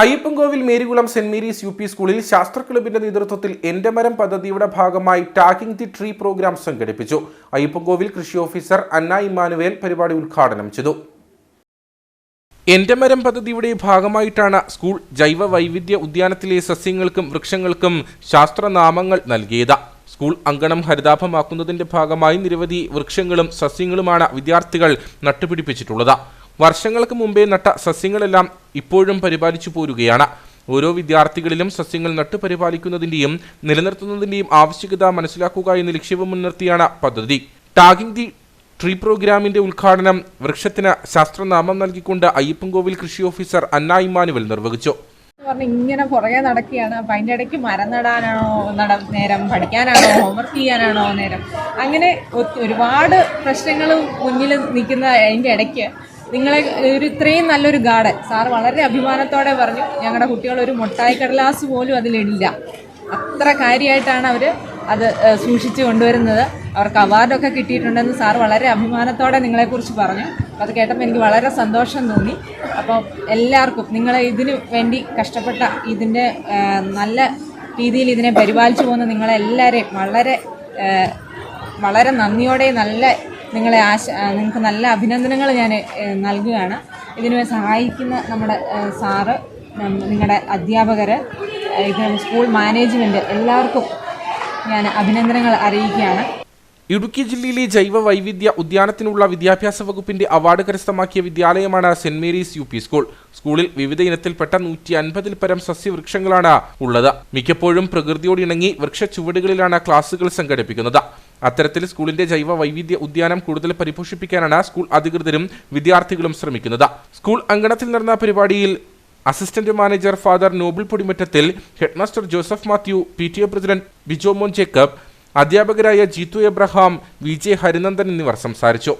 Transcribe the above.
Ayyappankovil Marykulam Saint Mary's U P സ്കൂളിൽ ശാസ്ത്ര ക്ലബിന്റെ നേതൃത്വത്തിൽ എന്റെ മരം പദ്ധതിയുടെ ഭാഗമായി ടാഗിംഗ് ദി ട്രീ പ്രോഗ്രാം സംഘടിപ്പിച്ചു. അയ്യപ്പൻകോവിൽ കൃഷി ഓഫീസർ അന്ന ഇമ്മാനുവേൽ പരിപാടി ഉദ്ഘാടനം ചെയ്തു. എന്റെ മരം പദ്ധതിയുടെ ഭാഗമായിട്ടാണ് സ്കൂൾ ജൈവ വൈവിധ്യ ഉദ്യാനത്തിലെ സസ്യങ്ങൾക്കും വൃക്ഷങ്ങൾക്കും ശാസ്ത്രനാമങ്ങൾ നൽകിയത്. സ്കൂൾ അങ്കണം ഹരിതാഭമാക്കുന്നതിന്റെ ഭാഗമായി നിരവധി വൃക്ഷങ്ങളും സസ്യങ്ങളുമാണ് വിദ്യാർത്ഥികൾ നട്ടുപിടിപ്പിച്ചിട്ടുള്ളത്. വർഷങ്ങൾക്ക് മുമ്പേ നട്ട സസ്യങ്ങളെല്ലാം ഇപ്പോഴും പരിപാലിച്ചു പോരുകയാണ്. ഓരോ വിദ്യാർത്ഥികളിലും സസ്യങ്ങൾ നട്ടുപരിപാലിക്കുന്നതിന്റെയും നിലനിർത്തുന്നതിന്റെയും ആവശ്യകത മനസ്സിലാക്കുക എന്ന ലക്ഷ്യവും മുൻനിർത്തിയാണ് പദ്ധതി. ടാഗിംഗ് ദി ട്രീ പ്രോഗ്രാമിന്റെ ഉദ്ഘാടനം വൃക്ഷത്തിന് ശാസ്ത്രനാമം നൽകിക്കൊണ്ട് അയ്യപ്പൻകോവിൽ കൃഷി ഓഫീസർ അന്ന ഇമാനുവൽ നിർവഹിച്ചു. ഇങ്ങനെ പുറകെ നടക്കുകയാണ്. അപ്പം അതിന്റെ ഇടയ്ക്ക് മരം നടാനാണോ നട നേരം പഠിക്കാനാണോ ഹോംവർക്ക് ചെയ്യാനാണോ നേരം? അങ്ങനെ ഒരുപാട് പ്രശ്നങ്ങൾ മുന്നിൽ നിൽക്കുന്ന അതിന്റെ ഇടയ്ക്ക് നിങ്ങളെ ഒരു ഇത്രയും നല്ലൊരു ഗാർഡൻ. സാർ വളരെ അഭിമാനത്തോടെ പറഞ്ഞു ഞങ്ങളുടെ കുട്ടികൾ ഒരു മുട്ടായി കടലാസ് പോലും അതിലിടില്ല അത്ര കാര്യമായിട്ടാണ് അവർ അത് സൂക്ഷിച്ച് കൊണ്ടുവരുന്നത്. അവർക്ക് അവാർഡൊക്കെ കിട്ടിയിട്ടുണ്ടെന്ന് സാർ വളരെ അഭിമാനത്തോടെ നിങ്ങളെക്കുറിച്ച് പറഞ്ഞു. അത് കേട്ടപ്പോൾ എനിക്ക് വളരെ സന്തോഷം തോന്നി. അപ്പോൾ എല്ലാവർക്കും നിങ്ങൾ ഇതിനു വേണ്ടി കഷ്ടപ്പെട്ട ഇതിന്റെ നല്ല രീതിയിൽ ഇതിനെ പരിപാലിച്ചു പോകുന്ന നിങ്ങളെല്ലാവരെയും വളരെ വളരെ നന്ദിയോടെ നല്ല നിങ്ങളെ ആശ നിങ്ങൾക്ക് നല്ല അഭിനന്ദനങ്ങൾ ഞാൻ നൽകുകയാണ്. ഇതിനെ സഹായിക്കുന്ന നമ്മുടെ സാറ് നിങ്ങളുടെ അധ്യാപകർ സ്കൂൾ മാനേജ്മെന്റ് എല്ലാവർക്കും ഞാൻ അഭിനന്ദനങ്ങൾ അറിയിക്കുകയാണ്. ഇടുക്കി ജില്ലയിലെ ജൈവ വൈവിധ്യ ഉദ്യാനത്തിനുള്ള വിദ്യാഭ്യാസ വകുപ്പിന്റെ അവാർഡ് കരസ്ഥമാക്കിയ വിദ്യാലയമാണ് Saint Mary's U P school. സ്കൂളിൽ വിവിധ ഇനത്തിൽപ്പെട്ട നൂറ്റി അൻപതിൽ പരം സസ്യവൃക്ഷങ്ങളാണ് ഉള്ളത്. മിക്കപ്പോഴും പ്രകൃതിയോട് ഇണങ്ങി വൃക്ഷ ചുവടുകളിലാണ് ക്ലാസുകൾ സംഘടിപ്പിക്കുന്നത്. അത്തരത്തിൽ സ്കൂളിന്റെ ജൈവ വൈവിധ്യ ഉദ്യാനം കൂടുതൽ പരിപോഷിപ്പിക്കാനാണ് സ്കൂൾ അധികൃതരും വിദ്യാർത്ഥികളും ശ്രമിക്കുന്നത്. സ്കൂൾ അങ്കണത്തിൽ നടന്ന പരിപാടിയിൽ assistant manager father Noble Podimattathil headmaster Joseph Mathew P T A president Bijo mon Jacob അധ്യാപകരായ Jeethu Abraham V J Harinandan എന്നിവർ സംസാരിച്ചു.